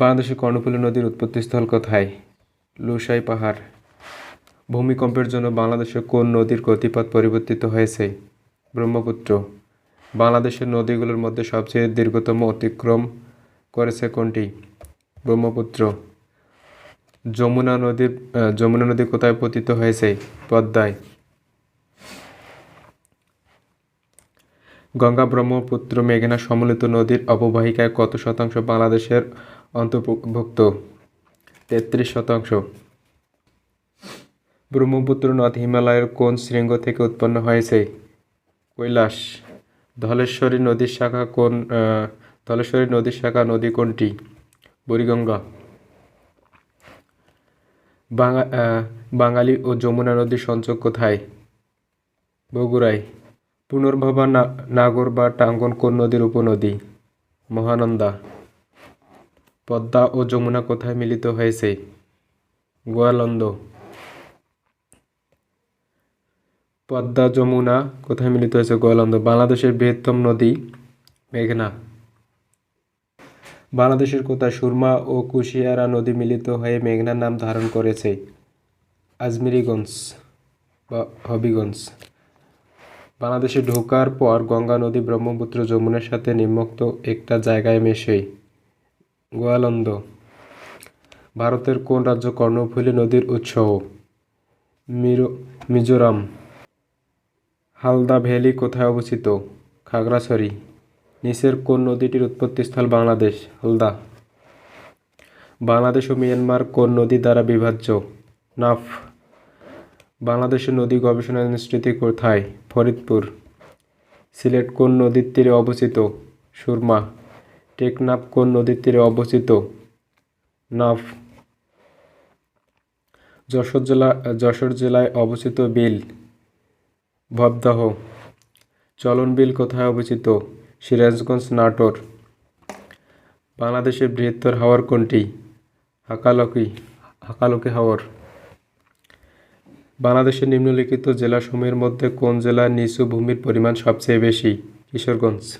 বাংলাদেশের কর্ণফুলী নদীর উৎপত্তিস্থল কোথায়? লুসাই পাহাড়। ভূমিকম্পের জন্য বাংলাদেশের কোন নদীর গতিপথ পরিবর্তিত হয়েছে? ব্রহ্মপুত্র। বাংলাদেশের নদীগুলোর মধ্যে সবচেয়ে দীর্ঘতম অতিক্রম করেছে কোনটি? ব্রহ্মপুত্র। যমুনা নদীর যমুনা নদী কোথায় পতিত হয়েছে? পদ্মায়। গঙ্গা ব্রহ্মপুত্র মেঘনা সম্মিলিত নদীর অববাহিকায় কত শতাংশ বাংলাদেশের অন্তর্ভুক্ত? তেত্রিশ শতাংশ। ব্রহ্মপুত্র নদ হিমালয়ের কোন শৃঙ্গ থেকে উৎপন্ন হয়েছে? কৈলাস। ধলেশ্বরী নদীর শাখা কোন ধলেশ্বরী নদীর শাখা নদী কোনটি? বুড়িগঙ্গা। বাঙা বাঙালি ও যমুনা নদীর সংযোগ কোথায়? বগুড়ায়। পুনর্ভবা নাগর বা টাঙ্গন কোন নদীর উপনদী? মহানন্দা। পদ্মা ও যমুনা কোথায় মিলিত হয়েছে? গোয়ালন্দ। পদ্মা, যমুনা কোথায় মিলিত হয়েছে? গোয়ালন্দ। বাংলাদেশের বৃহত্তম নদী মেঘনা। বাংলাদেশের কোথায় সুরমা ও কুশিয়ারা নদী মিলিত হয়ে মেঘনার নাম ধারণ করেছে? আজমিরিগঞ্জ বা হবিগঞ্জ। বাংলাদেশে ঢোকার পর গঙ্গা নদী ব্রহ্মপুত্র যমুনার সাথে নিম্নোক্ত একটা জায়গায় মেশে গোয়ালন্দ। ভারতের কোন রাজ্য কর্ণফুলী নদীর উৎস? মিজোরাম। হালদা ভ্যালি কোথায় অবস্থিত? খাগড়াছড়ি। নিচের কোন নদীটির উৎপত্তিস্থল বাংলাদেশ? হালদা। বাংলাদেশ ও মিয়ানমার কোন নদী দ্বারা বিভাজ্য? নাফ। বাংলাদেশের নদী গবেষণা ইনস্টিটিউট কোথায়? ফরিদপুর। সিলেট কোন নদীর তীরে অবস্থিত? সুরমা। টেকনাফ কোন নদীর তীরে অবস্থিত? নাফ। যশোর জেলা, যশোর জেলায় অবস্থিত বিল। ভবদাহ। চলন বিল কোথায় অবস্থিত? সিরাজগঞ্জ, নাটোর। বাংলাদেশের বৃহত্তর হাওর কোনটি? হাকালকি হাকালকি হাওর। বাংলাদেশের নিম্নলিখিত জেলাসমূহের মধ্যে কোন জেলার নিচু ভূমির পরিমাণ সবচেয়ে বেশি? কিশোরগঞ্জ।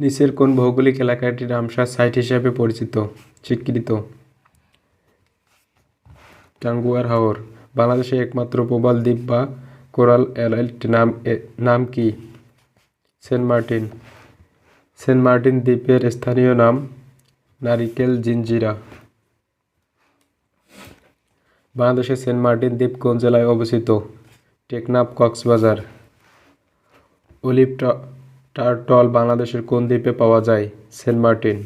নিচের কোন ভৌগোলিক এলাকাটি রামসার সাইট হিসাবে পরিচিত? স্বীকৃত। টাঙ্গুয়ার হাওর। বাংলাদেশের একমাত্র প্রবাল দ্বীপ বা কোরাল আইল্যান্ড নাম নাম কি? Saint Martin. সেন্ট মার্টিন দ্বীপের স্থানীয় নাম নারিকেল জিঞ্জিরা। বাংলাদেশের সেন্ট মার্টিন দ্বীপ কোন জেলায় অবস্থিত টেকনাফ কক্সবাজার। অলিভ টার্টল বাংলাদেশের কোন দ্বীপে পাওয়া যায়? Saint Martin.